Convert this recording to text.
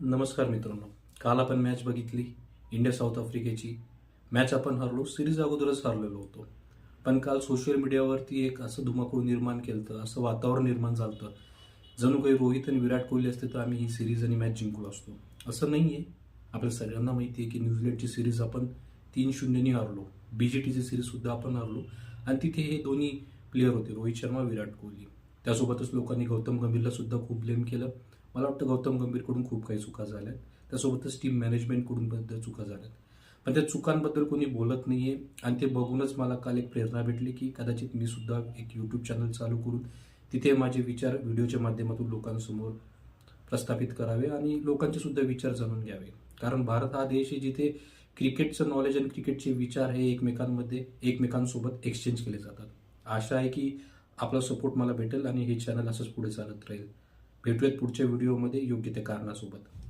नमस्कार मित्रांनो. काल आपण मॅच बघितली इंडिया साऊथ आफ्रिकेची मॅच आपण हरलो सिरीज अगोदरच हरलेलो होतो. पण काल सोशल मीडियावरती एक असं धुमाकूळ निर्माण केलं होतं असं वातावरण निर्माण झालं जणू काही रोहित आणि विराट कोहली असते तर आम्ही ही सिरीज आणि मॅच जिंकलो असतो. असं नाही आहे आपल्या सगळ्यांना माहिती आहे की न्यूझीलंडची सिरीज आपण तीन शून्यनी हरलो. बी जी टीची सिरीजसुद्धा आपण हरलो. आणि तिथे हे दोन्ही प्लेअर होते रोहित शर्मा विराट कोहली. त्यासोबतच लोकांनी गौतम गंभीरला सुद्धा खूप ब्लेम केलं. मला वाटतं गौतम गंभीरकडून खूप काही चुका झाल्या त्यासोबतच टीम मॅनेजमेंटकडून बद्दल चुका झाल्यात. पण त्या चुकांबद्दल कोणी बोलत नाही आहे आणि ते बघूनच मला काल एक प्रेरणा भेटली की कदाचित मी सुद्धा एक यूट्यूब चॅनल चालू करून तिथे माझे विचार व्हिडिओच्या माध्यमातून लोकांसमोर प्रस्थापित करावे आणि लोकांचे सुद्धा विचार जाणून घ्यावे. कारण भारत हा देश आहे जिथे क्रिकेटचं नॉलेज आणि क्रिकेटचे विचार हे एकमेकांमध्ये एकमेकांसोबत एक्सचेंज केले जातात. आशा आहे की आपला सपोर्ट मला भेटेल आणि हे चॅनल असंच पुढे चालत राहील. भेटूयात पुढच्या व्हिडिओमध्ये. योग्य त्या कारणासोबत.